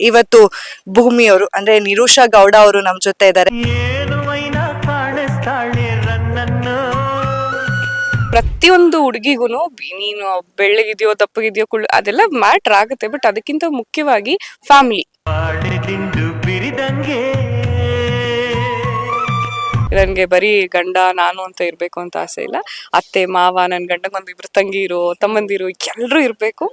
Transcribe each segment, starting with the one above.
ಇವತ್ತು ಭೂಮಿಯವರು ಅಂದ್ರೆ ನಿರೂಷಾ ಗೌಡ ಅವರು ನಮ್ ಜೊತೆ ಇದ್ದಾರೆ. ಪ್ರತಿಯೊಂದು ಹುಡುಗಿಗೂ ನೀನು ಬೆಳ್ಳಗಿದೆಯೋ ದಪ್ಪಗಿದ್ಯೋ ಕುಳ್ಳು ಅದೆಲ್ಲ ಮ್ಯಾಟ್ರ್ ಆಗುತ್ತೆ. ಬಟ್ ಅದಕ್ಕಿಂತ ಮುಖ್ಯವಾಗಿ ಫ್ಯಾಮಿಲಿ. ನನಗೆ ಬರೀ ಗಂಡ ನಾನು ಅಂತ ಇರಬೇಕು ಅಂತ ಆಸೆ ಇಲ್ಲ. ಅತ್ತೆ ಮಾವ ನನ್ನ ಗಂಡಗೊಂದು ಇಬ್ರು ತಂಗಿರು ತಮ್ಮಂದಿರು ಎಲ್ಲರೂ ಇರಬೇಕು.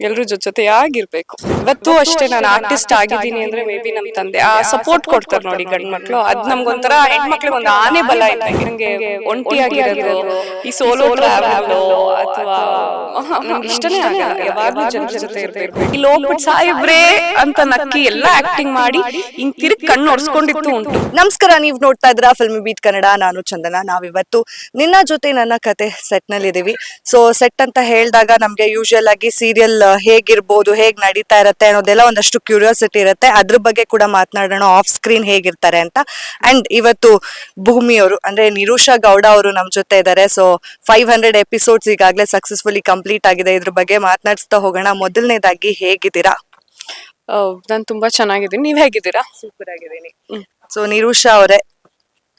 ಎಲ್ಲರೂ ಜೊತೆ ಜೊತೆಯಾಗಿರ್ಬೇಕು ಇವತ್ತು ಅಷ್ಟೇ ನಾನು ಆರ್ಟಿಸ್ಟ್ ಆಗಿದ್ದೀನಿ ಅಂದ್ರೆ ಮೇ ಬಿ ನಮ್ ತಂದೆ. ಆ ಸಪೋರ್ಟ್ ಕೊಡ್ತಾರೆ ನೋಡಿ ಗಂಡ್ ಮಕ್ಳು ಅದ್ ನಮ್ಗೊಂಥರ ಹೆಣ್ಮಕ್ಳಿಗೆ ಒಂದು ಆನೆ ಬಲ ಇದ್ದಂಗೆ ನಂಗೆ ಒಂಟಿಯಾಗಿರೋದು ಈ ಸೋಲೋ ಟ್ರಾವೆಲ್ ಅಥವಾ ಇಷ್ಟನೇ ಆಗಲ್ಲ. ಯಾವಾಗ್ಲೂ ಜನರ ಜೊತೆ ಇರ್ಬೇಕು. ಇಲ್ಲಿ ಹೋಗ್ಬಿಟ್ಟು ಸಾಯಿಬ್ರೇ ಅಂತ ನಕ್ಕಿ ಎಲ್ಲಾ ಆಕ್ಟಿಂಗ್ ಮಾಡಿ ಹಿಂಗ್ ತಿರುಗಿ ಕಣ್ಣು ಒಡ್ಸ್ಕೊಂಡಿತ್ತು ಉಂಟು. ನಮಸ್ಕಾರ ನೀವು ನೋಡ್ತಾ ಇದ್ರ ಫಿಲ್ಮ್ ಬೀಟ್ ಕನ್ನಡ? ನಾನು ಚಂದನ. ನಾವಿವತ್ತು ನಿನ್ನ ಜೊತೆ ನನ್ನ ಕತೆ ಸೆಟ್ನಲ್ಲಿ ಇದೀವಿ ಸೊ ಸೆಟ್ ಅಂತ ಹೇಳಿದಾಗ ನಮ್ಗೆ ಯೂಶುವಲ್ ಆಗಿ ಸೀರಿಯಲ್ ಹೇಗಿರ್ಬೋದು ಹೇಗ್ ನಡೀತಾ ಇರತ್ತೆ ಅನ್ನೋದೆಲ್ಲ ಒಂದಷ್ಟು ಕ್ಯೂರಿಯಾಸಿಟಿ ಇರುತ್ತೆ. ಅದ್ರ ಬಗ್ಗೆ ಕೂಡ ಮಾತನಾಡೋಣ. ಆಫ್ ಸ್ಕ್ರೀನ್ ಹೇಗಿರ್ತಾರೆ ಅಂತ. ಅಂಡ್ ಇವತ್ತು ಭೂಮಿ ಅವರು ಅಂದ್ರೆ ನಿರುಷಾ ಗೌಡ ಅವರು ನಮ್ ಜೊತೆ ಇದ್ದಾರೆ ಸೊ ಫೈವ್ ಹಂಡ್ರೆಡ್ ಎಪಿಸೋಡ್ಸ್ ಈಗಾಗಲೇ ಸಕ್ಸಸ್ಫುಲಿ ಕಂಪ್ಲೀಟ್ ಆಗಿದೆ. ಇದ್ರ ಬಗ್ಗೆ ಮಾತನಾಡಿಸ್ತಾ ಹೋಗೋಣ. ಮೊದಲನೇದಾಗಿ ಹೇಗಿದ್ದೀರಾ? ನಾನು ತುಂಬಾ ಚೆನ್ನಾಗಿದ್ದೀನಿ. ನೀವ್ ಹೇಗಿದ್ದೀರಾ? ಸೂಪರ್ ಆಗಿದ್ದೀನಿ. ಸೊ ನಿರುಷಾ ಅವರೇ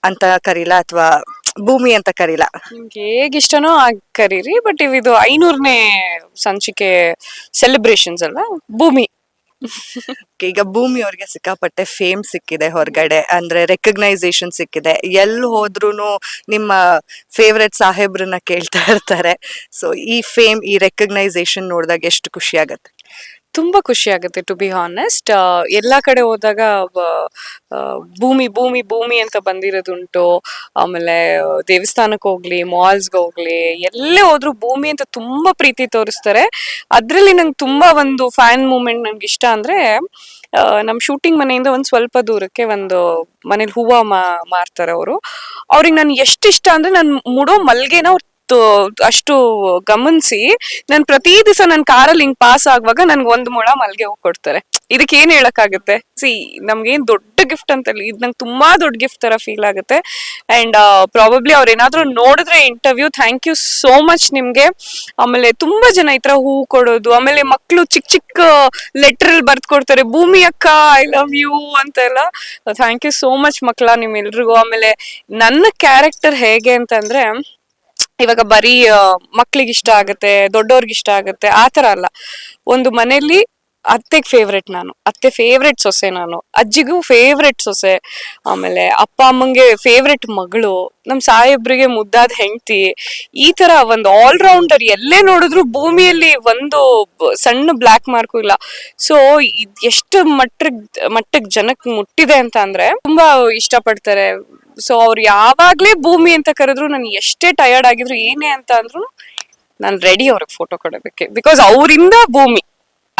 ಅಂತ ಕರೀಲಾ ಅಥವಾ ಭೂಮಿ ಅಂತ ಕರೀಲ ನಿಮ್ಗೆ ಹೇಗ್ ಇಷ್ಟನೋ ಆಗ್ ಕರೀರಿ ಬಟ್ ಇದು ಐನೂರನೇ ಸಂಚಿಕೆ ಸೆಲೆಬ್ರೇಷನ್ಸ್ ಅಲ್ವಾ? ಭೂಮಿ. ಈಗ ಭೂಮಿ ಅವ್ರಿಗೆ ಸಿಕ್ಕಾಪಟ್ಟೆ ಫೇಮ್ ಸಿಕ್ಕಿದೆ ಹೊರಗಡೆ ಅಂದ್ರೆ ರೆಕಗ್ನೈಸೇಷನ್ ಸಿಕ್ಕಿದೆ. ಎಲ್ಲಿ ಹೋದ್ರೂನು ನಿಮ್ಮ ಫೇವ್ರೆಟ್ ಸಾಹೇಬ್ರನ್ನ ಕೇಳ್ತಾ ಇರ್ತಾರೆ. ಸೊ ಈ ಫೇಮ್ ಈ ರೆಕಗ್ನೈಸೇಷನ್ ನೋಡಿದಾಗ ಎಷ್ಟು ಖುಷಿ ಆಗತ್ತೆ. ತುಂಬಾ ಖುಷಿ ಆಗುತ್ತೆ ಟು ಬಿ ಹಾನೆಸ್ಟ್ ಎಲ್ಲಾ ಕಡೆ ಹೋದಾಗ ಭೂಮಿ ಭೂಮಿ ಭೂಮಿ ಅಂತ ಬಂದಿರೋದುಂಟು. ಆಮೇಲೆ ದೇವಸ್ಥಾನಕ್ಕೆ ಹೋಗ್ಲಿ ಮಾಲ್ಸ್ಗೆ ಹೋಗ್ಲಿ, ಎಲ್ಲೇ ಹೋದ್ರು ಭೂಮಿ ಅಂತ ತುಂಬಾ ಪ್ರೀತಿ ತೋರಿಸ್ತಾರೆ. ಅದ್ರಲ್ಲಿ ನಂಗೆ ತುಂಬಾ ಒಂದು ಫ್ಯಾನ್ ಮೂಮೆಂಟ್ ನನ್ಗೆ ಇಷ್ಟ ಅಂದ್ರೆ ನಮ್ಮ ನಮ್ ಶೂಟಿಂಗ್ ಮನೆಯಿಂದ ಒಂದ್ ಸ್ವಲ್ಪ ದೂರಕ್ಕೆ ಒಂದು ಮನೇಲಿ ಹೂವ ಮಾರ್ತಾರೆ ಅವರು. ಅವ್ರಿಗೆ ನನ್ ಎಷ್ಟು ಇಷ್ಟ ಅಂದ್ರೆ ನಾನು ಮುಡೋ ಮಲ್ಗೆನ ಅವ್ರು ತು- ಅಷ್ಟು ಗಮನಿಸಿ ನಾನು ಪ್ರತಿ ದಿವಸ ನನ್ನ ಕಾರಲ್ಲಿ ಹಿಂಗ್ ಪಾಸ್ ಆಗುವಾಗ ನನ್ಗೆ ಒಂದು ಮೊಳ ಮಲ್ಗೆ ಹೋಗಿ ಕೊಡ್ತಾರೆ. ಇದಕ್ಕೆ ಏನ್ ಹೇಳಕ್ಕಾಗುತ್ತೆ? ಸಿ, ನಮ್ಗೇನ್ ದೊಡ್ಡ ಗಿಫ್ಟ್ ಅಂತ ಇದು ನಂಗೆ ತುಂಬಾ ದೊಡ್ಡ ಗಿಫ್ಟ್ ತರ ಫೀಲ್ ಆಗುತ್ತೆ. ಅಂಡ್ ಪ್ರಾಬಬ್ಲಿ ಅವ್ರ ಏನಾದ್ರು ನೋಡಿದ್ರೆ interview thank you so much ನಿಮ್ಗೆ. ಆಮೇಲೆ ತುಂಬಾ ಜನ ಈ ತರ ಹೂ ಕೊಡೋದು. ಆಮೇಲೆ ಮಕ್ಕಳು ಚಿಕ್ಕ ಚಿಕ್ಕ ಲೆಟರ್ ಅಲ್ಲಿ ಬರ್ದ್ ಕೊಡ್ತಾರೆ, ಭೂಮಿ ಅಕ್ಕ ಐ ಲವ್ ಯು ಅಂತ ಎಲ್ಲ. ಥ್ಯಾಂಕ್ ಯು ಸೋ ಮಚ್ ಮಕ್ಳ ನಿಮ್ಮೆಲ್ರಿಗೂ. ಆಮೇಲೆ ನನ್ನ ಕ್ಯಾರೆಕ್ಟರ್ ಹೇಗೆ ಅಂತಂದ್ರೆ ಇವಾಗ ಬರೀ ಮಕ್ಳಿಗೆ ಇಷ್ಟ ಆಗುತ್ತೆ ದೊಡ್ಡವ್ರಿಗೆ ಇಷ್ಟ ಆಗುತ್ತೆ ಆ ಅಲ್ಲ. ಒಂದು ಮನೆಯಲ್ಲಿ ಅತ್ತೆಗೆ ಫೇವ್ರೆಟ್ ನಾನು. ಅತ್ತೆ ಫೇವ್ರೆಟ್ ಸೊಸೆ ನಾನು. ಅಜ್ಜಿಗೂ ಫೇವ್ರೆಟ್ ಸೊಸೆ. ಆಮೇಲೆ ಅಪ್ಪ ಅಮ್ಮಂಗೆ ಫೇವ್ರೆಟ್ ಮಗಳು. ನಮ್ಮ ಸಾಹೇಬ್ರಿಗೆ ಮುದ್ದಾದ ಹೆಂಡತಿ. ಈ ತರ ಒಂದು ಆಲ್ರೌಂಡರ್ ಎಲ್ಲೇ ನೋಡಿದ್ರು ಭೂಮಿಯಲ್ಲಿ ಒಂದು ಸಣ್ಣ ಬ್ಲಾಕ್ ಮಾರ್ಕು ಇಲ್ಲ. ಸೊ ಎಷ್ಟು ಮಟ್ಟಕ್ಕೆ ಮಟ್ಟಕ್ಕೆ ಜನಕ್ಕೆ ಮುಟ್ಟಿದೆ ಅಂತ ಅಂದ್ರೆ ತುಂಬಾ ಇಷ್ಟಪಡ್ತಾರೆ. ಸೊ ಅವ್ರು ಯಾವಾಗ್ಲೇ ಭೂಮಿ ಅಂತ ಕರೆದ್ರು ನಾನು ಎಷ್ಟೇ ಟಯರ್ಡ್ ಆಗಿದ್ರು ಏನೇ ಅಂತ ಅಂದ್ರು ನಾನು ರೆಡಿ ಅವ್ರಿಗೆ ಫೋಟೋ ಕೊಡೋದಕ್ಕೆ. ಬಿಕಾಸ್ ಅವರಿಂದ ಭೂಮಿ.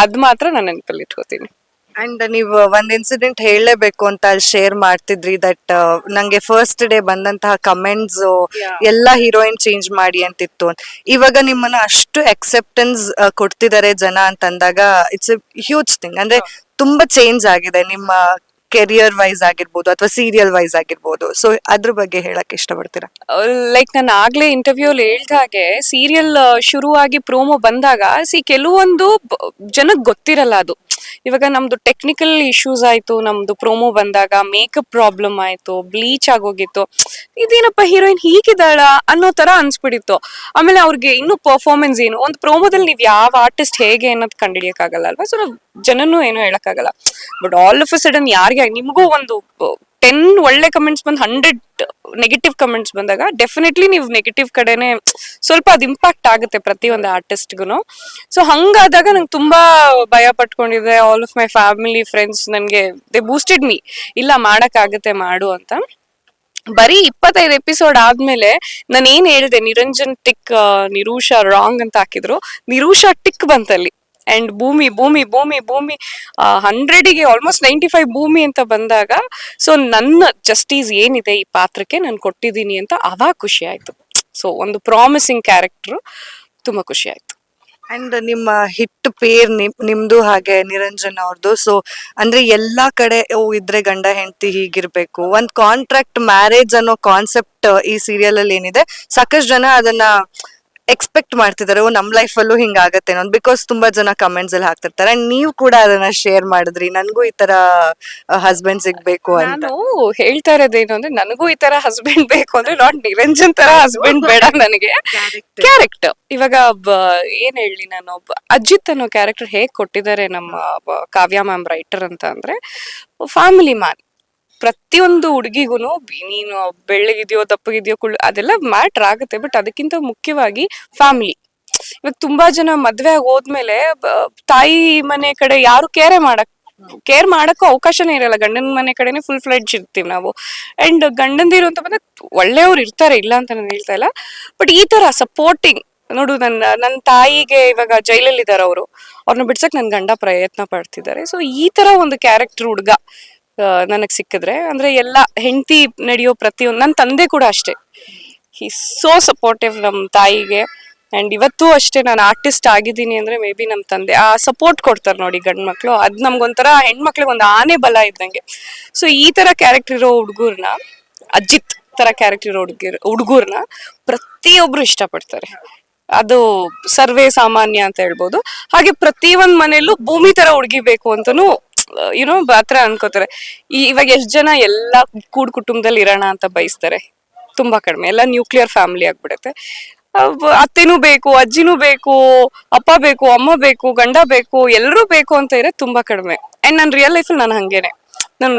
ಅದ್ ಮಾತ್ರ ನಾನು ನೆನಪಲ್ಲಿ ಇಟ್ಕೋತೀನಿ. ಅಂಡ್ ನೀವು ಒಂದ್ ಇನ್ಸಿಡೆಂಟ್ ಹೇಳಲೇಬೇಕು ಅಂತ ಅಲ್ಲಿ ಶೇರ್ ಮಾಡ್ತಿದ್ರಿ ದಟ್ ನಂಗೆ ಫಸ್ಟ್ ಡೇ ಬಂದಂತಹ ಕಮೆಂಟ್ಸ್ ಎಲ್ಲಾ ಹೀರೋಯಿನ್ ಚೇಂಜ್ ಮಾಡಿ ಅಂತಿತ್ತು ಇವಾಗ ನಿಮ್ಮನ್ನ ಅಷ್ಟು ಅಕ್ಸೆಪ್ಟೆನ್ಸ್ ಕೊಡ್ತಿದ್ದಾರೆ ಜನ ಅಂತಂದಾಗ ಇಟ್ಸ್ ಎ ಹ್ಯೂಜ್ ಥಿಂಗ್ ಅಂದ್ರೆ ತುಂಬಾ ಚೇಂಜ್ ಆಗಿದೆ ನಿಮ್ಮ ಕೆರಿಯರ್ ವೈಸ್ ಆಗಿರ್ಬೋದು ಅಥವಾ ಸೀರಿಯಲ್ ವೈಸ್ ಆಗಿರ್ಬೋದು. ಸೊ ಅದ್ರ ಬಗ್ಗೆ ಹೇಳಕ್ ಇಷ್ಟಪಡ್ತೀರಾ? ಲೈಕ್ ನಾನು ಆಗ್ಲೇ ಇಂಟರ್ವ್ಯೂ ಅಲ್ಲಿ ಹೇಳ್ದ ಹಾಗೆ ಸೀರಿಯಲ್ ಶುರುವಾಗಿ ಪ್ರೋಮೋ ಬಂದಾಗ ಸಿ ಕೆಲವೊಂದು ಜನಕ್ಕೆ ಜನಕ್ ಗೊತ್ತಿರಲ್ಲ ಅದು. ಇವಾಗ ನಮ್ದು ಟೆಕ್ನಿಕಲ್ ಇಶ್ಯೂಸ್ ಆಯ್ತು, ನಮ್ದು ಪ್ರೋಮೋ ಬಂದಾಗ ಮೇಕಪ್ ಪ್ರಾಬ್ಲಮ್ ಆಯ್ತು ಬ್ಲೀಚ್ ಆಗೋಗಿತ್ತು. ಇದೇನಪ್ಪ ಹೀರೋಯಿನ್ ಹೀಗಿದ್ದಾಳ ಅನ್ನೋ ತರ ಅನ್ಸ್ಬಿಡಿತ್ತು ಆಮೇಲೆ ಅವ್ರಿಗೆ ಇನ್ನು ಪರ್ಫಾರ್ಮೆನ್ಸ್ ಏನು? ಒಂದು ಪ್ರೋಮೋದಲ್ಲಿ ನೀವು ಯಾವ ಆರ್ಟಿಸ್ಟ್ ಹೇಗೆ ಅನ್ನೋದು ಕಂಡಿಡಿಯಕ್ಕಾಗಲ್ಲ ಅಲ್ವಾ? ಸೊ ಜನನು ಏನು ಹೇಳಕ್ಕಾಗಲ್ಲ. But all of a sudden ಯಾರಿಗೆ, ನಿಮಗೂ ಒಂದು ಟೆನ್ ಒಳ್ಳೆ ಕಮೆಂಟ್ಸ್ ಬಂದು ಹಂಡ್ರೆಡ್ ನೆಗೆಟಿವ್ ಕಮೆಂಟ್ಸ್ ಬಂದಾಗ ಡೆಫಿನೆಟ್ಲಿ ನೀವು ನೆಗೆಟಿವ್ ಕಡೆನೆ ಸ್ವಲ್ಪ ಅದು ಇಂಪ್ಯಾಕ್ಟ್ ಆಗುತ್ತೆ ಪ್ರತಿಯೊಂದು ಆರ್ಟಿಸ್ಟ್ಗೂ ಸೊ ಹಂಗಾದಾಗ ನಂಗೆ ತುಂಬಾ ಭಯ ಪಟ್ಕೊಂಡಿದ್ದೆ all of my family friends ನನಗೆ ದೇ ಬೂಸ್ಟೆಡ್ ಮೀ ಇಲ್ಲ, ಮಾಡೋಕ್ಕಾಗುತ್ತೆ, ಮಾಡು ಅಂತ. ಬರೀ ಇಪ್ಪತ್ತೈದು ಎಪಿಸೋಡ್ ಆದ್ಮೇಲೆ ನಾನು ಏನ್ ಹೇಳ್ದೆ, ನಿರಂಜನ್ ಟಿಕ್ ನಿರೂಷ ರಾಂಗ್ ಅಂತ ಹಾಕಿದ್ರು. ನಿರೂಷಾ ಟಿಕ್ ಬಂತಲ್ಲಿ. ಅಂಡ್ ಭೂಮಿ ಭೂಮಿ ಭೂಮಿ ಭೂಮಿ ಹಂಡ್ರೆಡಿಗೆ ಆಲ್ಮೋಸ್ಟ್ ನೈಂಟಿ ಫೈವ್ ಭೂಮಿ ಅಂತ ಬಂದಾಗ ಸೊ ನನ್ನ ಜಸ್ಟೀಸ್ ಏನಿದೆ ಈ ಪಾತ್ರಕ್ಕೆ ನಾನು ಕೊಟ್ಟಿದ್ದೀನಿ ಅಂತ ಅವಾಗ ಖುಷಿ ಆಯ್ತು. ಸೊ ಒಂದು ಪ್ರಾಮಿಸಿಂಗ್ ಕ್ಯಾರೆಕ್ಟರ್ ತುಂಬಾ ಖುಷಿ ಆಯ್ತು. ಅಂಡ್ ನಿಮ್ಮ ಹಿಟ್ ಪೇರ್ ನಿಮ್, ನಿಮ್ದು ಹಾಗೆ ನಿರಂಜನ್ ಅವ್ರದ್ದು ಸೊ ಅಂದ್ರೆ ಎಲ್ಲಾ ಕಡೆ, ಓ, ಇದ್ರೆ ಗಂಡ, ಹೆಂಡತಿ ಹೀಗಿರ್ಬೇಕು. ಒಂದ್ ಕಾಂಟ್ರಾಕ್ಟ್ ಮ್ಯಾರೇಜ್ ಅನ್ನೋ ಕಾನ್ಸೆಪ್ಟ್ ಈ ಸೀರಿಯಲ್ ಅಲ್ಲಿ ಏನಿದೆ, ಸಾಕಷ್ಟು ಜನ ಅದನ್ನ ಎಕ್ಸ್ಪೆಕ್ಟ್ ಮಾಡ್ತಿದಾರೆ ಓ ನಮ್ ಲೈಫಲ್ಲೂ ಅಲ್ಲೂ ಹಿಂಗಾಗತ್ತೆ ಅನ್ನೋದು. ಬಿಕಾಸ್ ತುಂಬಾ ಜನ ಕಮೆಂಟ್ಸ್ ಅಲ್ಲಿ ಹಾಕ್ತಿರ್ತಾರೆ. ಅಂಡ್ ನೀವು ಕೂಡ ಅದನ್ನ ಶೇರ್ ಮಾಡಿದ್ರಿ. ನನ್ಗೂ ಈ ತರ ಹಸ್ಬೆಂಡ್ ಸಿಗ್ಬೇಕು ಅಂತ. ನಾನು ಹೇಳ್ತಾ ಇರೋದೇನು ಅಂದ್ರೆ ನನಗೂ ಈ ತರ ಹಸ್ಬೆಂಡ್ ಬೇಕು ಅಂದ್ರೆ ನಾಟ್ ನಿರಂಜನ್ ತರ ಹಸ್ಬೆಂಡ್ ಬೇಡ ನನಗೆ. ಕ್ಯಾರೆಕ್ಟರ್ ಇವಾಗ ಬ- ಏನ್ ಹೇಳಿ ನಾನು ಒಬ್ಬ ಅಜಿತ್ ಅನ್ನೋ ಕ್ಯಾರೆಕ್ಟರ್ ಹೇಗ್ ಕೊಟ್ಟಿದ್ದಾರೆ ನಮ್ಮ ಬ- ಕಾವ್ಯ ಮ್ಯಾಮ್ ರೈಟರ್ ಅಂತ ಅಂದ್ರೆ ಫ್ಯಾಮಿಲಿ ಮ್ಯಾನ್ ಪ್ರತಿಯೊಂದು ಹುಡುಗಿಗೂ ನೀನು ಬೆಳ್ಳಗಿದೆಯೋ ದಪ್ಪಗಿದ್ಯೋ ಕುಳ್ಳು, ಅದೆಲ್ಲ ಮ್ಯಾಟ್ರ್ ಆಗುತ್ತೆ. ಬಟ್ ಅದಕ್ಕಿಂತ ಮುಖ್ಯವಾಗಿ ಫ್ಯಾಮಿಲಿ. ಇವಾಗ ತುಂಬಾ ಜನ ಮದ್ವೆ ಆಗಿ ಹೋದ್ಮೇಲೆ ತಾಯಿ ಮನೆ ಕಡೆ ಯಾರು ಕೇರೆ ಮಾಡಕ್ ಕೇರ್ ಮಾಡಕ್ಕೂ ಅವಕಾಶನೇ ಇರಲ್ಲ. ಗಂಡನ ಮನೆ ಕಡೆನೆ ಫುಲ್ ಫ್ಲೆಡ್ಜ್ ಇರ್ತೀವಿ ನಾವು. ಅಂಡ್ ಗಂಡಂದಿರು ಬಂದಾಗ ಒಳ್ಳೆಯವ್ರು ಇರ್ತಾರೆ, ಇಲ್ಲ ಅಂತ ನಾನು ಹೇಳ್ತಾ ಇಲ್ಲ. ಬಟ್ ಈ ತರ ಸಪೋರ್ಟಿಂಗ್ ನೋಡು ನನ್ನ ನನ್ನ ತಾಯಿಗೆ ಇವಾಗ ಜೈಲಲ್ಲಿ ಇದಾರೆ ಅವರು ಅವ್ರನ್ನ ಬಿಡ್ಸಕ್ ನನ್ನ ಗಂಡ ಪ್ರಯತ್ನ ಪಡ್ತಿದ್ದಾರೆ. ಸೊ ಈ ತರ ಒಂದು ಕ್ಯಾರೆಕ್ಟರ್ ಹುಡ್ಗ ನನಗ್ ಸಿಕ್ಕಿದ್ರೆ, ಅಂದ್ರೆ ಎಲ್ಲ ಹೆಂಡತಿ ನಡೆಯೋ ಪ್ರತಿಯೊಂದು ನನ್ನ ತಂದೆ ಕೂಡ ಅಷ್ಟೇ. ಹಿ ಸೋ ಸಪೋರ್ಟಿವ್ ನಮ್ಮ ತಾಯಿಗೆ. ಅಂಡ್ ಇವತ್ತು ಅಷ್ಟೇ ನಾನು ಆರ್ಟಿಸ್ಟ್ ಆಗಿದ್ದೀನಿ ಅಂದ್ರೆ ಮೇ ಬಿ ನಮ್ಮ ತಂದೆ, ಆ ಸಪೋರ್ಟ್ ಕೊಡ್ತಾರೆ ನೋಡಿ ಗಂಡ್ ಮಕ್ಳು. ಅದು ನಮ್ಗೊಂಥರ ಹೆಣ್ಮಕ್ಳಿಗೆ ಒಂದು ಆನೆ ಬಲ ಇದ್ದಂಗೆ. ಸೊ ಈ ತರ ಕ್ಯಾರೆಕ್ಟರ್ ಇರೋ ಹುಡುಗರ್ನ, ಅಜಿತ್ ತರ ಕ್ಯಾರೆಕ್ಟರ್ ಇರೋ ಹುಡುಗಿರ್, ಹುಡುಗರ್ನ ಪ್ರತಿಯೊಬ್ರು ಇಷ್ಟಪಡ್ತಾರೆ. ಅದು ಸರ್ವೇ ಸಾಮಾನ್ಯ ಅಂತ ಹೇಳ್ಬೋದು. ಹಾಗೆ ಪ್ರತಿ ಒಂದ್ ಮನೆಯಲ್ಲೂ ಭೂಮಿ ತರ ಹುಡುಗಿ ಬೇಕು ಅಂತನೂ ಯುನೋ ಬಾತ್ರ ಅನ್ಕೋತಾರೆ. ಈ ಇವಾಗ ಎಷ್ಟ್ ಜನ ಎಲ್ಲಾ ಕೂಡ್ ಕುಟುಂಬದಲ್ಲಿ ಇರೋಣ ಅಂತ ಬಯಸ್ತಾರೆ. ತುಂಬಾ ಕಡಿಮೆ. ಎಲ್ಲ ನ್ಯೂಕ್ಲಿಯರ್ ಫ್ಯಾಮಿಲಿ ಆಗ್ಬಿಡುತ್ತೆ. ಅತ್ತೆನೂ ಬೇಕು ಅಜ್ಜಿನೂ ಬೇಕು ಅಪ್ಪ ಬೇಕು ಅಮ್ಮ ಬೇಕು ಗಂಡ ಬೇಕು ಎಲ್ಲರೂ ಬೇಕು ಅಂತ ಇರೋದು ತುಂಬಾ ಕಡಿಮೆ. ಅಂಡ್ ನನ್ನ ರಿಯಲ್ ಲೈಫಲ್ಲಿ ನಾನು ಹಂಗೇನೆ. ನಾನು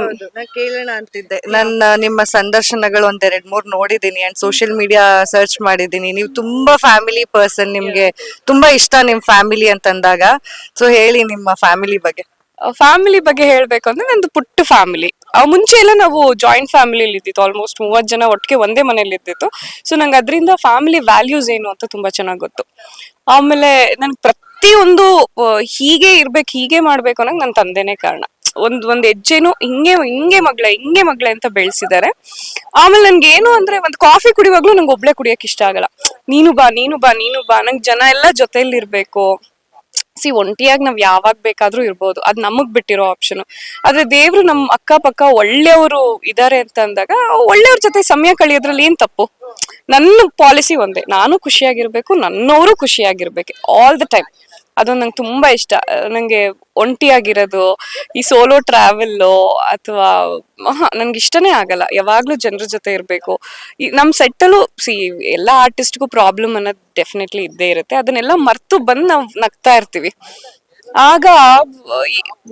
ಕೇಳೋಣ ಅಂತಿದ್ದೆ. ನನ್ನ ನಿಮ್ಮ ಸಂದರ್ಶನಗಳು ಒಂದ್ ಎರಡ್ ಮೂರ್ ನೋಡಿದೀನಿ ಅಂಡ್ ಸೋಷಿಯಲ್ ಮೀಡಿಯಾ ಸರ್ಚ್ ಮಾಡಿದೀನಿ ನೀವು ತುಂಬಾ ಫ್ಯಾಮಿಲಿ ಪರ್ಸನ್ ನಿಮ್ಗೆ ತುಂಬಾ ಇಷ್ಟ ನಿಮ್ ಫ್ಯಾಮಿಲಿ ಅಂತಂದಾಗ. ಸೊ ಹೇಳಿ ನಿಮ್ಮ ಫ್ಯಾಮಿಲಿ ಬಗ್ಗೆ. ಫ್ಯಾಮಿಲಿ ಬಗ್ಗೆ ಹೇಳ್ಬೇಕು ಅಂದ್ರೆ ನಂದು ಪುಟ್ಟ ಫ್ಯಾಮಿಲಿ ಮುಂಚೆ ಎಲ್ಲ ನಾವು ಜಾಯಿಂಟ್ ಫ್ಯಾಮಿಲಿ ಇದ್ದಿತ್ತು. ಆಲ್ಮೋಸ್ಟ್ ಮೂವತ್ ಜನ ಒಟ್ಟಿಗೆ ಒಂದೇ ಮನೇಲಿ ಇದ್ದಿತ್ತು. ಸೊ ನಂಗೆ ಅದರಿಂದ ಫ್ಯಾಮಿಲಿ ವ್ಯಾಲ್ಯೂಸ್ ಏನು ಅಂತ ತುಂಬಾ ಚೆನ್ನಾಗಿ ಗೊತ್ತು. ಆಮೇಲೆ ನನ್ಗೆ ಒಂದು ಹೀಗೆ ಇರ್ಬೇಕು, ಹೀಗೆ ಮಾಡ್ಬೇಕು ಅನ್ನೋಕೆ ನನ್ನ ತಂದೆನೇ ಕಾರಣ. ಒಂದ್ ಒಂದ್ ಹೆಜ್ಜೆನು ಹಿಂಗೆ ಹಿಂಗೆ ಮಗ್ಳೆ ಹಿಂಗೆ ಮಗ್ಳೆ ಅಂತ ಬೆಳೆಸಿದ್ದಾರೆ ಆಮೇಲೆ ನನ್ಗೆ ಏನು ಅಂದ್ರೆ ಒಂದ್ ಕಾಫಿ ಕುಡಿಯುವಾಗ್ಲೂ ನಂಗೆ ಒಬ್ಳೆ ಕುಡಿಯಕ್ ಇಷ್ಟ ಆಗಲ್ಲ. ನೀನು ಬಾ ನೀನು ಬಾ ನೀನು ಬಾ. ನಂಗೆ ಜನ ಎಲ್ಲ ಜೊತೆಲಿ ಇರ್ಬೇಕು ಸಿ, ಒಂಟಿಯಾಗಿ ನಾವ್ ಯಾವಾಗ ಬೇಕಾದ್ರೂ ಇರ್ಬೋದು. ಅದ್ ನಮಗ್ ಬಿಟ್ಟಿರೋ ಆಪ್ಷನ್ ಆದ್ರೆ ದೇವ್ರು ನಮ್ ಅಕ್ಕಪಕ್ಕ ಒಳ್ಳೆಯವರು ಇದಾರೆ ಅಂತ ಅಂದಾಗ, ಒಳ್ಳೆಯವ್ರ ಜೊತೆ ಸಮಯ ಕಳಿಯೋದ್ರಲ್ಲಿ ಏನ್ ತಪ್ಪು? ನನ್ನ ಪಾಲಿಸಿ ಒಂದೇ. ನಾನು ಖುಷಿಯಾಗಿರ್ಬೇಕು ನನ್ನವರು ಖುಷಿಯಾಗಿರ್ಬೇಕು ಆಲ್ ದ ಟೈಮ್ ಅದೊಂದು ನಂಗೆ ತುಂಬಾ ಇಷ್ಟ. ನಂಗೆ ಒಂಟಿಯಾಗಿರೋದು, ಈ ಸೋಲೋ ಟ್ರಾವೆಲ್ಲು ಅಥವಾ ನನ್ಗೆ ಇಷ್ಟನೇ ಆಗಲ್ಲ. ಯಾವಾಗ್ಲೂ ಜನರ ಜೊತೆ ಇರಬೇಕು. ನಮ್ಮ ಸೆಟ್ಟಲ್ಲೂ ಸಿ ಎಲ್ಲ ಆರ್ಟಿಸ್ಟ್ಗೂ ಪ್ರಾಬ್ಲಮ್ ಅನ್ನೋದು ಡೆಫಿನೆಟ್ಲಿ ಇದ್ದೇ ಇರುತ್ತೆ. ಅದನ್ನೆಲ್ಲ ಮರ್ತು ಬಂದು ನಾವು ನಗ್ತಾ ಇರ್ತೀವಿ. ಆಗ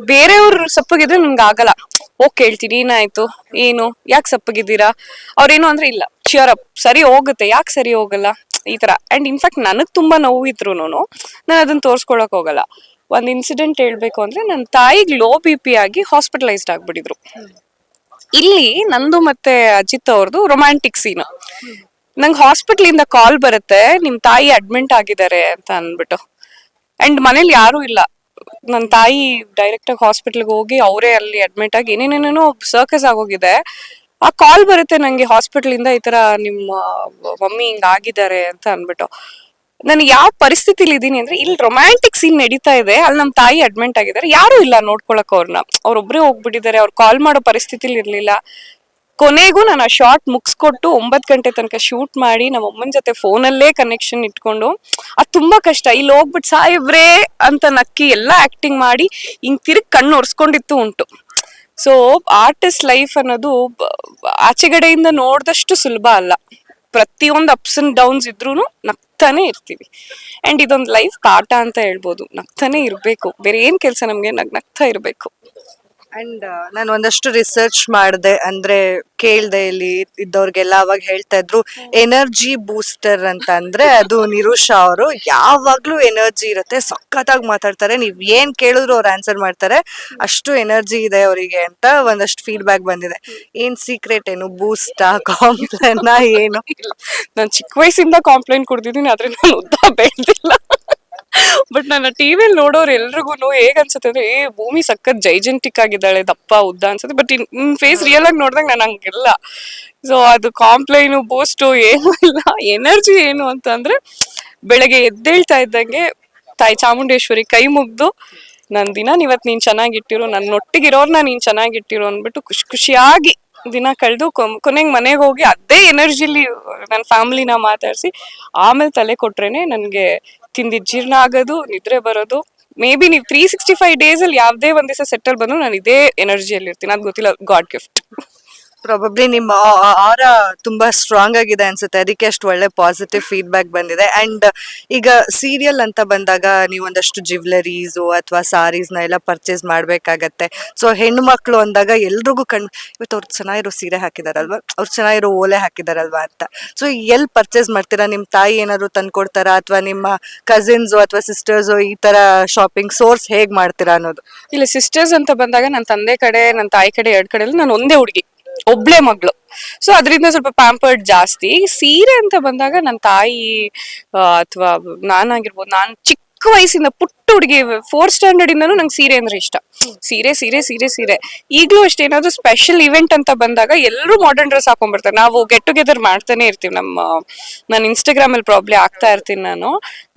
ಬೇರೆಯವ್ರು ಸಪ್ಪಗಿದ್ರೆ ನಂಗೆ ಆಗಲ್ಲ. ಹೋಗ್ ಕೇಳ್ತೀನಿ, ಏನಾಯ್ತು? ಏನು? ಯಾಕೆ ಸಪ್ಪಗಿದ್ದೀರಾ? ಅವ್ರೇನು ಅಂದ್ರೆ, ಇಲ್ಲ ಅಪ್ ಸರಿ ಹೋಗುತ್ತೆ. ಯಾಕೆ ಸರಿ ಹೋಗಲ್ಲ? ಈ ತರ. ಅಂಡ್ ಇನ್ಫ್ಯಾಕ್ಟ್ ನನಗ್ ತುಂಬಾ ನೋವು ಇದ್ರು ನಾನು ಅದನ್ನ ತೋರ್ಸ್ಕೊಳಕ್ ಹೋಗಲ್ಲ. ಒಂದ್ ಇನ್ಸಿಡೆಂಟ್ ಹೇಳ್ಬೇಕು ಅಂದ್ರೆ ನನ್ನ ತಾಯಿಗೆ ಲೋ ಬಿ ಪಿ ಆಗಿ ಹಾಸ್ಪಿಟಲೈಸ್ಡ್ ಆಗ್ಬಿಟ್ಟಿದ್ರು ಇಲ್ಲಿ ನಂದು ಮತ್ತೆ ಅಜಿತ್ ಅವ್ರದ್ದು ರೊಮ್ಯಾಂಟಿಕ್ ಸೀನ್ ನಂಗ್ ಹಾಸ್ಪಿಟಲ್ ಇಂದ ಕಾಲ್ ಬರುತ್ತೆ, ನಿಮ್ ತಾಯಿ ಅಡ್ಮಿಂಟ್ ಆಗಿದ್ದಾರೆ ಅಂತ ಅನ್ಬಿಟ್ಟು ಅಂಡ್ ಮನೇಲಿ ಯಾರು ಇಲ್ಲ. ನನ್ನ ತಾಯಿ ಡೈರೆಕ್ಟ್ ಆಗಿ ಹಾಸ್ಪಿಟಲ್ಗೆ ಹೋಗಿ ಅವರೇ ಅಲ್ಲಿ ಅಡ್ಮಿಟ್ ಆಗಿ ಏನೇನೇನೇನೋ ಸರ್ಕಸ್ ಆಗೋಗಿದೆ ಆ ಕಾಲ್ ಬರುತ್ತೆ ನಂಗೆ ಹಾಸ್ಪಿಟಲ್ ಇಂದ ಈ ತರ ನಿಮ್ಮ, ಮಮ್ಮಿ ಹಿಂಗ್ ಆಗಿದ್ದಾರೆ ಅಂತ ಅನ್ಬಿಟ್ಟು. ನಾನು ಯಾವ ಪರಿಸ್ಥಿತಿಲಿ ಇದೀನಿ ಅಂದ್ರೆ ಇಲ್ಲಿ ರೊಮ್ಯಾಂಟಿಕ್ ಸೀನ್ ನಡೀತಾ ಇದೆ ಅಲ್ಲಿ ನಮ್ಮ ತಾಯಿ ಅಡ್ಮಿಂಟ್ ಆಗಿದ್ದಾರೆ, ಯಾರು ಇಲ್ಲ ನೋಡ್ಕೊಳಕ್ ಅವ್ರನ್ನ ಅವ್ರೊಬ್ರೇ ಹೋಗ್ಬಿಟ್ಟಿದ್ದಾರೆ, ಅವ್ರು ಕಾಲ್ ಮಾಡೋ ಪರಿಸ್ಥಿತಿಲಿ ಇರ್ಲಿಲ್ಲ. ಕೊನೆಗೂ ನಾನು ಆ ಶಾರ್ಟ್ ಮುಗಿಸ್ಕೊಟ್ಟು ಒಂಬತ್ತು ಗಂಟೆ ತನಕ ಶೂಟ್ ಮಾಡಿ ನಮ್ಮ ಅಮ್ಮನ ಜೊತೆ ಫೋನಲ್ಲೇ ಕನೆಕ್ಷನ್ ಇಟ್ಕೊಂಡು, ಅದು ತುಂಬಾ ಕಷ್ಟ. ಇಲ್ಲಿ ಹೋಗ್ಬಿಟ್ಟು ಸಾಯಿಬ್ರೇ ಅಂತ ನಕ್ಕಿ ಎಲ್ಲ ಆಕ್ಟಿಂಗ್ ಮಾಡಿ ಹಿಂಗ್ ತಿರುಗಿ ಕಣ್ಣು ಒರೆಸ್ಕೊಂಡಿತ್ತು ಉಂಟು. ಸೊ ಆರ್ಟಿಸ್ಟ್ ಲೈಫ್ ಅನ್ನೋದು ಆಚೆಗಡೆಯಿಂದ ನೋಡಿದಷ್ಟು ಸುಲಭ ಅಲ್ಲ. ಪ್ರತಿಯೊಂದು ಅಪ್ಸ್ ಅಂಡ್ ಡೌನ್ಸ್ ಇದ್ರೂ ನಗ್ತಾನೆ ಇರ್ತೀವಿ. ಅಂಡ್ ಇದೊಂದು ಲೈಫ್ ಪಾಠ ಅಂತ ಹೇಳ್ಬೋದು. ನಗ್ತಾನೆ ಇರಬೇಕು. ಬೇರೆ ಏನು ಕೆಲಸ ನಮಗೆ ನಗ್, ನಗ್ತಾ ಇರ್ಬೇಕು. ಅಂಡ್ ನಾನು ಒಂದಷ್ಟು ರಿಸರ್ಚ್ ಮಾಡಿದೆ, ಅಂದ್ರೆ ಕೇಳ್ದೆ ಇಲ್ಲಿ ಇದ್ದವ್ರಿಗೆಲ್ಲ ಅವಾಗ ಹೇಳ್ತಾ ಇದ್ರು ಎನರ್ಜಿ ಬೂಸ್ಟರ್ ಅಂತ ಅಂದ್ರೆ ಅದು ನಿರುಷಾ ಅವರು ಯಾವಾಗ್ಲೂ ಎನರ್ಜಿ ಇರುತ್ತೆ, ಸಖತ್ತಾಗಿ ಮಾತಾಡ್ತಾರೆ. ನೀವ್ ಏನ್ ಕೇಳಿದ್ರು ಅವ್ರು ಆನ್ಸರ್ ಮಾಡ್ತಾರೆ. ಅಷ್ಟು ಎನರ್ಜಿ ಇದೆ ಅವರಿಗೆ ಅಂತ ಒಂದಷ್ಟು ಫೀಡ್ಬ್ಯಾಕ್ ಬಂದಿದೆ. ಏನ್ ಸೀಕ್ರೆಟ್ ಏನು? ಬೂಸ್ಟಾ ಕಾಂಪ್ಲೇನ್ ಏನು? ನಾನು ಚಿಕ್ಕ ವಯಸ್ಸಿಂದ ಕಾಂಪ್ಲೇಂಟ್ ಕೊಡ್ತಿದ್ದೀನಿ, ಆದ್ರೆ ನಾನು ಉದ್ದ ಬೆಳೆದಿಲ್ಲ. ಬಟ್ ನನ್ನ ಟಿವಿಯಲ್ಲಿ ನೋಡೋರು ಎಲ್ರಿಗೂ ಹೇಗ್ ಅನ್ಸುತ್ತೆ ಅಂದ್ರೆ, ಏ, ಭೂಮಿ ಸಖತ್ ಜೈಜೆಂಟಿಕ್ ಆಗಿದ್ದಾಳೆ, ದಪ್ಪ, ಉದ್ದ ಅನ್ಸುತ್ತೆ. ಬಟ್ ಇನ್ ಫೇಸ್ ರಿಯಲ್ ಆಗಿ ನೋಡಿದಾಗ ನಾನು ಹಂಗಿಲ್ಲ. ಸೊ ಅದು ಕಾಂಪ್ಲೈನು ಬೂಸ್ಟು ಏನು ಇಲ್ಲ. ಎನರ್ಜಿ ಏನು ಅಂತ ಅಂದ್ರೆ, ಬೆಳಗ್ಗೆ ಎದ್ದೇಳ್ತಾ ಇದ್ದಂಗೆ ತಾಯಿ ಚಾಮುಂಡೇಶ್ವರಿ ಕೈ ಮುಗ್ದು, ನನ್ ದಿನ ನೀವತ್ ನೀನ್ ಚೆನ್ನಾಗಿಟ್ಟಿರು ನನ್ನ ಒಟ್ಟಿಗಿರೋರ್ನ ನೀನ್ ಚೆನ್ನಾಗಿಟ್ಟಿರು ಅಂದ್ಬಿಟ್ಟು ಖುಷಿ, ಖುಷಿಯಾಗಿ ದಿನ ಕಳೆದು ಕೊನೆಗೆ ಮನೆಗೆ ಹೋಗಿ ಅದೇ ಎನರ್ಜಿಲಿ ನನ್ನ ಫ್ಯಾಮಿಲಿನ ಮಾತಾಡಿಸಿ, ಆಮೇಲೆ ತಲೆ ಕೊಟ್ರೇನೆ ನನಗೆ ತಿಂದಿದ್ದು ಜೀರ್ಣ ಆಗೋದು, ನಿದ್ರೆ ಬರೋದು. ಮೇ ಬಿ ನೀವು ತ್ರೀ ಸಿಕ್ಸ್ಟಿ ಫೈವ್ ಡೇಸ್ ಅಲ್ಲಿ ಯಾವ್ದೇ ಒಂದ್ ದಿವಸ ಸೆಟಲ್ ಬಂದು ನಾನು ಇದೇ ಎನರ್ಜಿಯಲ್ಲಿ ಇರ್ತೀನಿ ಅದು ಗೊತ್ತಿಲ್ಲ ಗಾಡ್ ಗಿಫ್ಟ್ ಪ್ರಾಬಬ್ಲಿ ನಿಮ್ಮ ಆರ ತುಂಬಾ ಸ್ಟ್ರಾಂಗ್ ಆಗಿದೆ ಅನ್ಸುತ್ತೆ. ಅದಕ್ಕೆ ಅಷ್ಟು ಒಳ್ಳೆ ಪಾಸಿಟಿವ್ ಫೀಡ್ಬ್ಯಾಕ್ ಬಂದಿದೆ. ಅಂಡ್ ಈಗ ಸೀರಿಯಲ್ ಅಂತ ಬಂದಾಗ ನೀವು ಒಂದಷ್ಟು ಜ್ಯುವೆಲರೀಸು ಅಥವಾ ನ ಎಲ್ಲ ಪರ್ಚೇಸ್ ಮಾಡ್ಬೇಕಾಗತ್ತೆ. ಸೊ ಹೆಣ್ಣು ಮಕ್ಕಳು ಅಂದಾಗ ಎಲ್ರಿಗೂ ಕಣ್, ಇವತ್ತು ಅವ್ರು ಚೆನ್ನಾಗಿರೋ ಸೀರೆ ಹಾಕಿದಾರಲ್ವಾ? ಅವ್ರು ಚೆನ್ನಾಗಿರೋ ಓಲೆ ಹಾಕಿದಾರಲ್ವಾ ಅಂತ. ಸೊ ಎಲ್ಲಿ ಪರ್ಚೇಸ್ ಮಾಡ್ತೀರಾ? ನಿಮ್ಮ ತಾಯಿ ಏನಾದ್ರು ತಂದ್ಕೊಡ್ತಾರಾ? ಅಥವಾ ನಿಮ್ಮ ಕಸಿನ್ಸ್ ಅಥವಾ ಸಿಸ್ಟರ್ಸ್ ಈ ತರ ಶಾಪಿಂಗ್ ಸೋರ್ಸ್ ಹೇಗ್ ಮಾಡ್ತೀರಾ ಅನ್ನೋದು? ಇಲ್ಲ ಸಿಸ್ಟರ್ಸ್ ಅಂತ ಬಂದಾಗ ನನ್ನ ತಂದೆ ಕಡೆ ನನ್ನ ತಾಯಿ ಕಡೆ ಎರಡ್ ಕಡೆ ನಾನು ಒಂದೇ ಹುಡುಗಿ. ಒಬ್ಳೆ ಮಗಳು. ಸೊ ಅದರಿಂದ ಸ್ವಲ್ಪ ಪ್ಯಾಂಪರ್ಡ್ ಜಾಸ್ತಿ. ಸೀರೆ ಅಂತ ಬಂದಾಗ ನನ್ನ ತಾಯಿ ಅಥವಾ ನಾನಾಗಿರ್ಬೋದು, ನಾನು ಚಿಕ್ಕ ವಯಸ್ಸಿಂದ ಪುಟ್ಟ ಹುಡುಗಿ ಫೋರ್ತ್ ಸ್ಟ್ಯಾಂಡರ್ಡ್ ಇಂದನೂ ನಂಗೆ ಸೀರೆ ಅಂದ್ರೆ ಇಷ್ಟ. ಸೀರೆ ಸೀರೆ ಸೀರೆ ಸೀರೆ. ಈಗಲೂ ಅಷ್ಟೇ, ಏನಾದ್ರು ಸ್ಪೆಷಲ್ ಇವೆಂಟ್ ಅಂತ ಬಂದಾಗ ಎಲ್ಲರೂ ಮಾಡರ್ನ್ ಡ್ರೆಸ್ ಹಾಕೊಂಡ್ಬರ್ತಾರೆ ನಾವು ಗೆಟ್ ಟುಗೆದರ್ ಮಾಡ್ತಾನೆ ಇರ್ತೀವಿ. ನಮ್ಮ, ನಾನು ಇನ್ಸ್ಟಾಗ್ರಾಮ್ ಅಲ್ಲಿ ಪ್ರಾಬ್ಲಿ ಆಗ್ತಾ ಇರ್ತೀನಿ ನಾನು.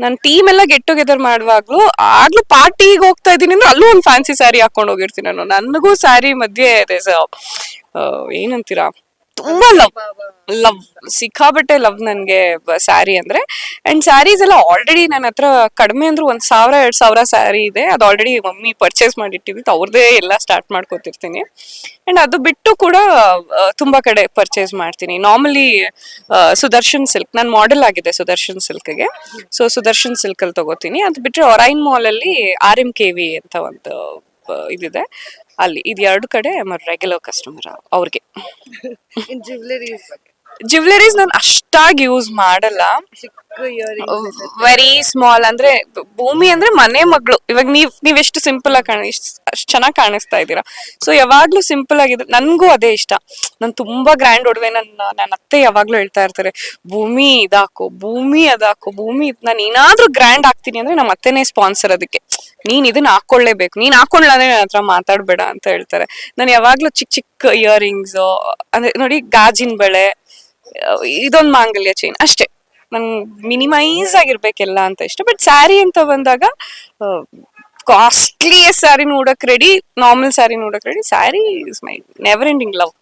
ನನ್ನ ಟೀಮ್ ಎಲ್ಲ ಗೆಟ್ ಟುಗೆದರ್ ಮಾಡುವಾಗ್ಲೂ, ಆಗ್ಲೂ ಪಾರ್ಟಿಗೆ ಹೋಗ್ತಾ ಇದ್ದೀನಿ ಅಂದ್ರೆ ಅಲ್ಲೂ ಒಂದು ಫ್ಯಾನ್ಸಿ ಸ್ಯಾರಿ ಹಾಕೊಂಡು ಹೋಗಿರ್ತೀನಿ ನಾನು. ನನಗೂ ಸ್ಯಾರಿ ಮಧ್ಯೆ ಏನಂತೀರಾ? ತುಂಬಾ ಲವ್ ಲವ್ ಸಿಕ್ಕಾಬಟ್ಟೆ ಲವ್ ನನ್ಗೆ ಸ್ಯಾರಿ ಅಂದ್ರೆ. ಅಂಡ್ ಸ್ಯಾರೀಸ್ ಎಲ್ಲ ಆಲ್ರೆಡಿ ನನ್ನ ಹತ್ರ ಕಡಿಮೆ ಅಂದ್ರೆ ಒಂದ್ ಸಾವಿರ ಎರಡ್ ಸಾವಿರ ಸ್ಯಾರಿ ಇದೆ. ಅದು ಆಲ್ರೆಡಿ ಮಮ್ಮಿ ಪರ್ಚೇಸ್ ಮಾಡಿಟ್ಟಿವಿ ಅವ್ರದೇ ಎಲ್ಲ ಸ್ಟಾರ್ಟ್ ಮಾಡ್ಕೋತಿರ್ತೀನಿ. ಅಂಡ್ ಅದು ಬಿಟ್ಟು ಕೂಡ ತುಂಬಾ ಕಡೆ ಪರ್ಚೇಸ್ ಮಾಡ್ತೀನಿ. ನಾರ್ಮಲಿ ಸುದರ್ಶನ್ ಸಿಲ್ಕ್ ನಾನು ಮಾಡೆಲ್ ಆಗಿದೆ ಸುದರ್ಶನ್ ಸಿಲ್ಕ್ಗೆ. ಸೊ ಸುದರ್ಶನ್ ಸಿಲ್ಕ್ ಅಲ್ಲಿ ತಗೋತೀನಿ. ಅದು ಬಿಟ್ರೆ ಒರೈನ್ ಮಾಲ್ ಅಲ್ಲಿ ಆರ್ ಎಂ ಕೆ ವಿ ಅಂತ ಒಂದು ಇದಿದೆ. ಅಲ್ಲಿ ಇದು ಎರಡು ಕಡೆ ರೆಗ್ಯುಲರ್ ಕಸ್ಟಮರ್ ಅವ್ರಿಗೆ. ಜ್ಯುವೆಲರೀಸ್ ಜ್ಯುವೆಲರೀಸ್ ನಾನು ಅಷ್ಟಾಗಿ ಯೂಸ್ ಮಾಡಲ್ಲ. ವೆರಿ ಸ್ಮಾಲ್ ಅಂದ್ರೆ ಭೂಮಿ ಅಂದ್ರೆ ಮನೆ ಮಗಳು. ಇವಾಗ ನೀವ್ ನೀವ್ ಎಷ್ಟು ಸಿಂಪಲ್ ಆಗಿ ಕಾಣ ಅಷ್ಟು ಚೆನ್ನಾಗಿ ಕಾಣಿಸ್ತಾ ಇದ್ದೀರಾ. ಸೊ ಯಾವಾಗ್ಲೂ ಸಿಂಪಲ್ ಆಗಿದೆ ನನ್ಗೂ ಅದೇ ಇಷ್ಟ. ನಾನು ತುಂಬಾ ಗ್ರ್ಯಾಂಡ್ ಒಡವೆ ನನ್ನ ನನ್ನ ಅತ್ತೆ ಯಾವಾಗ್ಲೂ ಹೇಳ್ತಾ ಇರ್ತಾರೆ ಭೂಮಿ ಇದಾಕೋ ಭೂಮಿ ಅದಾಕೋ ಭೂಮಿ ನಾನು ಏನಾದ್ರೂ ಗ್ರ್ಯಾಂಡ್ ಆಗ್ತೀನಿ ಅಂದ್ರೆ ನಮ್ಮ ಅತ್ತೆನೇ ಸ್ಪಾನ್ಸರ್ ಅದಕ್ಕೆ. ನೀನ್ ಇದನ್ನ ಹಾಕೊಳ್ಳೇಬೇಕು ನೀನ್ ಹಾಕೊಳ್ಳ ಅಂದ್ರೆ ನನ್ನ ಹತ್ರ ಮಾತಾಡ್ಬೇಡ ಅಂತ ಹೇಳ್ತಾರೆ. ನಾನು ಯಾವಾಗ್ಲೂ ಚಿಕ್ಕ ಚಿಕ್ಕ ಇಯರಿಂಗ್ಸ್ ಅಂದ್ರೆ ನೋಡಿ ಗಾಜಿನ ಬಳೆ, ಇದೊಂದು ಮಾಂಗಲ್ಯ ಚೈನ್ ಅಷ್ಟೇ. ನನ್ ಮಿನಿಮೈಸ್ ಆಗಿರ್ಬೇಕೆಲ್ಲ ಅಂತ ಇಷ್ಟ. ಬಟ್ ಸ್ಯಾರಿ ಅಂತ ಬಂದಾಗ ಕಾಸ್ಟ್ಲಿ ಸ್ಯಾರಿ ನೋಡಕ್ ರೆಡಿ ನಾರ್ಮಲ್ ಸ್ಯಾರಿ ನೋಡಕ್ ready sari is my never ending love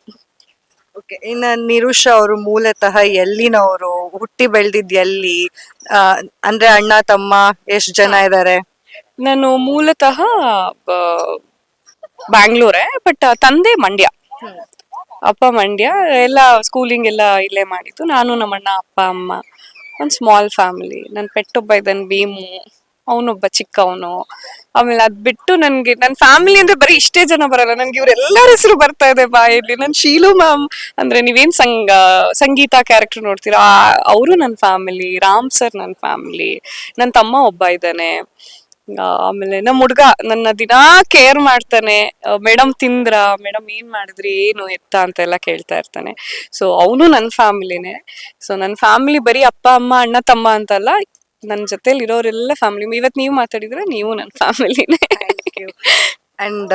okay ಇನ್ನ ನಿರುಷ ಅವರು ಮೂಲತಃ ಎಲ್ಲಿನವರು, ಹುಟ್ಟಿ ಬೆಳ್ದಿದ್ ಎಲ್ಲಿ ಅಂದ್ರೆ ಅಣ್ಣ ತಮ್ಮ ಎಷ್ಟ್ ಜನ ಇದಾರೆ? ನಾನು ಮೂಲತಃ ಬ್ಯಾಂಗ್ಳೂರೇ, ಬಟ್ ತಂದೆ ಮಂಡ್ಯ. ಅಪ್ಪ ಮಂಡ್ಯ, ಎಲ್ಲ ಸ್ಕೂಲಿಂಗ್ ಎಲ್ಲ ಇಲ್ಲೇ ಮಾಡಿದ್ದು. ನಾನು ನಮ್ಮಣ್ಣ ಅಪ್ಪ, ಅಮ್ಮ, ಒಂದು ಸ್ಮಾಲ್ ಫ್ಯಾಮಿಲಿ ನನ್ನ ಪೆಟ್ಟೊಬ್ಬ ಇದ್ದಾನೆ, ಭೀಮು. ಅವನೊಬ್ಬ ಚಿಕ್ಕವನು. ಆಮೇಲೆ ಅದ್ ಬಿಟ್ಟು ನನ್ಗೆ ನನ್ನ ಫ್ಯಾಮಿಲಿ ಅಂದ್ರೆ ಬರೀ ಇಷ್ಟೇ ಜನ ಬರಲ್ಲ. ನನ್ಗೆ ಇವ್ರೆಲ್ಲರ ಹೆಸರು ಬರ್ತಾ ಇದೆ ಬಾಯಲ್ಲಿ. ನನ್ ಶೀಲು ಮ್ಯಾಮ್, ಅಂದ್ರೆ ನೀವೇನ್ ಸಂಗ, ಸಂಗೀತ ಕ್ಯಾರೆಕ್ಟರ್ ನೋಡ್ತೀರಾ? ಅವರು ನನ್ನ ಫ್ಯಾಮಿಲಿ ರಾಮ್ ಸರ್ ನನ್ನ ಫ್ಯಾಮಿಲಿ ನನ್ನ ತಮ್ಮ ಒಬ್ಬ ಇದ್ದಾನೆ. ಆಮೇಲೆ ನಮ್ಮ ಹುಡ್ಗ ನನ್ನ ದಿನಾ ಕೇರ್ ಮಾಡ್ತಾನೆ. ಮೇಡಮ್ ತಿಂದ್ರ? ಮೇಡಮ್ ಏನ್ ಮಾಡಿದ್ರಿ? ಏನು ಎತ್ತ? ಅಂತ ಎಲ್ಲ ಕೇಳ್ತಾ ಇರ್ತಾನೆ. ಸೊ ಅವನು ನನ್ನ ಫ್ಯಾಮಿಲಿನೇ. ಸೊ ನನ್ನ ಫ್ಯಾಮಿಲಿ ಬರೀ ಅಪ್ಪ, ಅಮ್ಮ, ಅಣ್ಣ, ತಮ್ಮ ಅಂತಲ್ಲ ನನ್ನ ಜೊತೆಲಿ ಇರೋರೆಲ್ಲ ಫ್ಯಾಮಿಲಿ. ಇವತ್ ನೀವು ಮಾತಾಡಿದ್ರೆ ನೀವು ನನ್ನ ಫ್ಯಾಮಿಲಿನೇ. ಅಂಡ್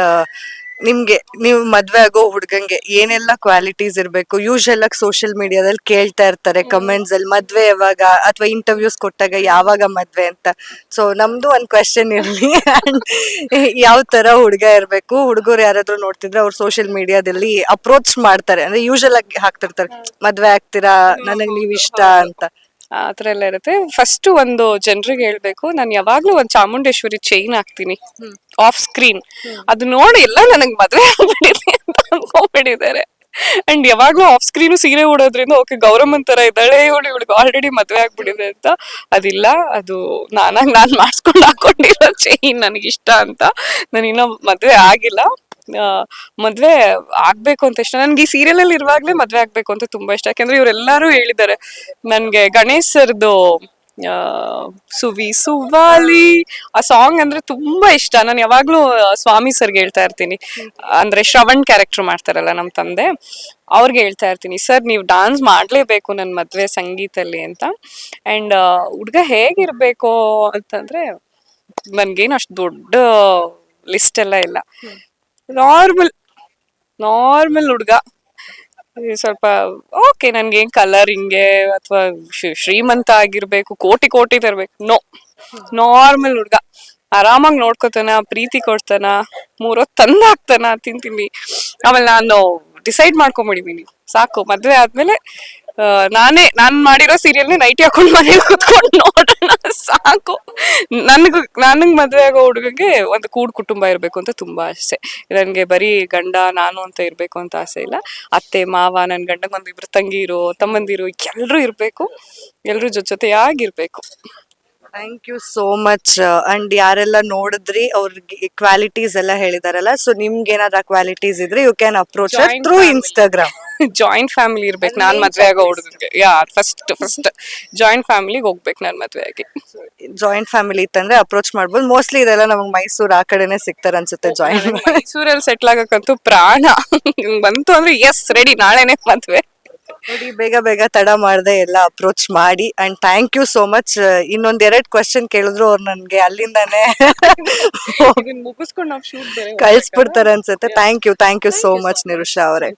ನಿಮ್ಗೆ ನೀವು ಮದ್ವೆ ಆಗೋ ಹುಡ್ಗಂಗೆ ಏನೆಲ್ಲ ಕ್ವಾಲಿಟೀಸ್ ಇರ್ಬೇಕು? ಯೂಶಲ್ ಆಗಿ ಸೋಷಿಯಲ್ ಮೀಡಿಯಾದಲ್ಲಿ ಕೇಳ್ತಾ ಇರ್ತಾರೆ ಕಮೆಂಟ್ಸ್ ಅಲ್ಲಿ ಮದ್ವೆ ಯಾವಾಗ ಅಥವಾ ಇಂಟರ್ವ್ಯೂಸ್ ಕೊಟ್ಟಾಗ ಯಾವಾಗ ಮದ್ವೆ ಅಂತ. ಸೊ ನಮ್ದು ಒಂದ್ ಕ್ವೆಶನ್ ಇರ್ಲಿ. ಯಾವ ತರ ಹುಡ್ಗ ಇರ್ಬೇಕು? ಹುಡುಗರು ಯಾರಾದ್ರೂ ನೋಡ್ತಿದ್ರೆ ಅವ್ರು ಸೋಷಿಯಲ್ ಮೀಡಿಯಾದಲ್ಲಿ ಅಪ್ರೋಚ್ ಮಾಡ್ತಾರೆ. ಅಂದ್ರೆ ಯೂಶಲ್ ಆಗಿ ಹಾಕ್ತಿರ್ತಾರೆ. ಮದ್ವೆ ಆಗ್ತೀರಾ? ನನಗ್ ನೀವ್ ಇಷ್ಟ ಅಂತ. ಆ ಥರ ಎಲ್ಲ ಇರುತ್ತೆ. ಫಸ್ಟ್ ಒಂದು ಜನರಿಗೆ ಹೇಳ್ಬೇಕು ನಾನು ಯಾವಾಗ್ಲೂ ಒಂದು ಚಾಮುಂಡೇಶ್ವರಿ ಚೈನ್ ಹಾಕ್ತೀನಿ. ಆಫ್ ಸ್ಕ್ರೀನ್ ಅದು ನೋಡಿ ಎಲ್ಲ ನನಗೆ ಮದ್ವೆ ಆಗ್ಬಿಟ್ಟಿದೆ ಅಂತ ಅನ್ಕೊಂಡ್ಬಿಟ್ಟಿದ್ದಾರೆ. ಅಂಡ್ ಯಾವಾಗ್ಲೂ ಆಫ್ ಸ್ಕ್ರೀನು ಸೀರೆ ಉಡೋದ್ರಿಂದ ಓಕೆ ಗೌರಮ್ಮನ್ ತರ ಇದ್ದಾಳೆ ಇವಳು ಇವಳಿಗೆ ಆಲ್ರೆಡಿ ಮದ್ವೆ ಆಗ್ಬಿಟ್ಟಿದೆ ಅಂತ. ಅದಿಲ್ಲ ಅದು ನಾನಾಗ್ ನಾನ್ ಮಾಡಿಸ್ಕೊಂಡು ಹಾಕೊಂಡಿರೋ ಚೈನ್ ನನಗಿಷ್ಟ ಅಂತ. ನಾನು ಇನ್ನೂ ಮದ್ವೆ ಆಗಿಲ್ಲ. ಮದ್ವೆ ಆಗ್ಬೇಕು ಅಂತ ಇಷ್ಟ. ನನ್ಗೆ ಈ ಸೀರಿಯಲ್ ಅಲ್ಲಿ ಇರುವಾಗ್ಲೇ ಮದ್ವೆ ಆಗ್ಬೇಕು ಅಂತ ತುಂಬಾ ಇಷ್ಟ. ಯಾಕಂದ್ರೆ ಇವರೆಲ್ಲರೂ ಹೇಳಿದ್ದಾರೆ, ನನ್ಗೆ ಗಣೇಶ್ ಸರ್ದು ಸುವಿ ಸುವಾಲಿ ಆ ಸಾಂಗ್ ಅಂದ್ರೆ ತುಂಬಾ ಇಷ್ಟ. ನಾನು ಯಾವಾಗ್ಲೂ ಸ್ವಾಮಿ ಸರ್ಗೆ ಹೇಳ್ತಾ ಇರ್ತೀನಿ. ಅಂದ್ರೆ ಶ್ರವಣ್ ಕ್ಯಾರೆಕ್ಟರ್ ಮಾಡ್ತಾರಲ್ಲ ನಮ್ ತಂದೆ, ಅವ್ರಿಗೆ ಹೇಳ್ತಾ ಇರ್ತೀನಿ ಸರ್ ನೀವು ಡಾನ್ಸ್ ಮಾಡ್ಲೇಬೇಕು ನನ್ ಮದ್ವೆ ಸಂಗೀತಲ್ಲಿ ಅಂತ. ಅಂಡ್ ಹುಡ್ಗ ಹೇಗಿರ್ಬೇಕು ಅಂತಂದ್ರೆ ನನ್ಗೇನು ಅಷ್ಟು ದೊಡ್ಡ ಲಿಸ್ಟ್ ಎಲ್ಲ ಇಲ್ಲ. ನಾರ್ಮಲ್ ನಾರ್ಮಲ್ ಹುಡ್ಗ. ಸ್ವಲ್ಪ ಓಕೆ ನನ್ಗೆ ಕಲರ್ ಹಿಂಗೆ ಅಥವಾ ಶ್ರೀಮಂತ ಆಗಿರ್ಬೇಕು, ಕೋಟಿ ಕೋಟಿ ತರ್ಬೇಕು. ನೋ ನಾರ್ಮಲ್ ಹುಡ್ಗ. ಆರಾಮಾಗಿ ನೋಡ್ಕೋತಾನ, ಪ್ರೀತಿ ಕೊಡ್ತಾನ ಮೂರೊತ್ತು ತಂದ ಹಾಕ್ತಾನ ತಿಂತೀನಿ. ಆಮೇಲೆ ನಾನು ಡಿಸೈಡ್ ಮಾಡ್ಕೊಂಬಿಡಿದೀನಿ ಸಾಕು, ಮದ್ವೆ ಆದ್ಮೇಲೆ ನಾನೇ ನಾನ್ ಮಾಡಿರೋ ಸೀರಿಯಲ್ನೇ ನೈಟಿ ಹಾಕೊಂಡು ಮನೇಲಿ ಕುತ್ಕೊಂಡು ನೋಡೋಣ ಸಾಕು. ನನ್ಗೂ ನನಗೆ ಮದ್ವೆ ಆಗೋ ಹುಡುಗಗೆ ಒಂದು ಕೂಡ್ ಕುಟುಂಬ ಇರ್ಬೇಕು ಅಂತ ತುಂಬಾ ಆಸೆ. ನನಗೆ ಬರೀ ಗಂಡ ನಾನು ಅಂತ ಇರ್ಬೇಕು ಅಂತ ಆಸೆ ಇಲ್ಲ. ಅತ್ತೆ ಮಾವ ನನ್ ಗಂಡ ಒಂದ್ ಇಬ್ರು ತಂಗಿರು ತಮ್ಮಂದಿರು ಎಲ್ರು ಇರ್ಬೇಕು. ಎಲ್ರು ಜೊತೆ ಜೊತೆಯಾಗಿರ್ಬೇಕು. Thank you so much and ಯಾರೆಲ್ಲ ನೋಡಿದ್ರಿ ಅವ್ರಿಗೆ ಕ್ವಾಲಿಟೀಸ್ ಎಲ್ಲ ಹೇಳಿದಾರಲ್ಲ ಸೊ ನಿಮ್ಗೆ ಏನಾದ್ರು ಕ್ವಾಲಿಟೀಸ್ ಇದ್ರೆ you can approach through Instagram joint family ಇರ್ಬೇಕು. ನಾನ್ ಮದ್ವೆ ಆಗ ಹುಡುಗರಿಗೆ. ಯಾ ಫಸ್ಟ್ ಫಸ್ಟ್ ಜಾಯಿಂಟ್ ಫ್ಯಾಮಿಲಿಗೆ ಹೋಗ್ಬೇಕು ನಾನ್ ಮದ್ವೆ ಆಗಿ ಜಾಯಿಂಟ್ ಫ್ಯಾಮಿಲಿ ಇತ್ತಂದ್ರೆ ಅಪ್ರೋಚ್ ಮಾಡ್ಬೋದು. ಮೋಸ್ಟ್ಲಿ ಇದೆಲ್ಲ ನಮಗೆ ಮೈಸೂರು ಆ ಕಡೆನೆ ಸಿಗ್ತಾರೆ ಅನ್ಸುತ್ತೆ ಜಾಯಿಂಟ್ ಮೈಸೂರಲ್ಲಿ ಸೆಟ್ಲ್ ಆಗಕ್ಕಂತೂ ಪ್ರಾಣ. ಬಂತು ಅಂದ್ರೆ ಎಸ್ ರೆಡಿ ನಾಳೆನೆ ಮದ್ವೆ. ನೋಡಿ ಬೇಗ ಬೇಗ ತಡ ಮಾಡದೆ ಎಲ್ಲ ಅಪ್ರೋಚ್ ಮಾಡಿ. And thank you so much ಇನ್ನೊಂದ್ ಎರಡ್ ಕ್ವಶನ್ ಕೇಳಿದ್ರು ಅವ್ರು ನನ್ಗೆ ಅಲ್ಲಿಂದಾನೆ ಕಳ್ಸ್ಬಿಡ್ತಾರೆ ಅನ್ಸುತ್ತೆ. Thank you thank you so much Nirusha ಅವರೇ.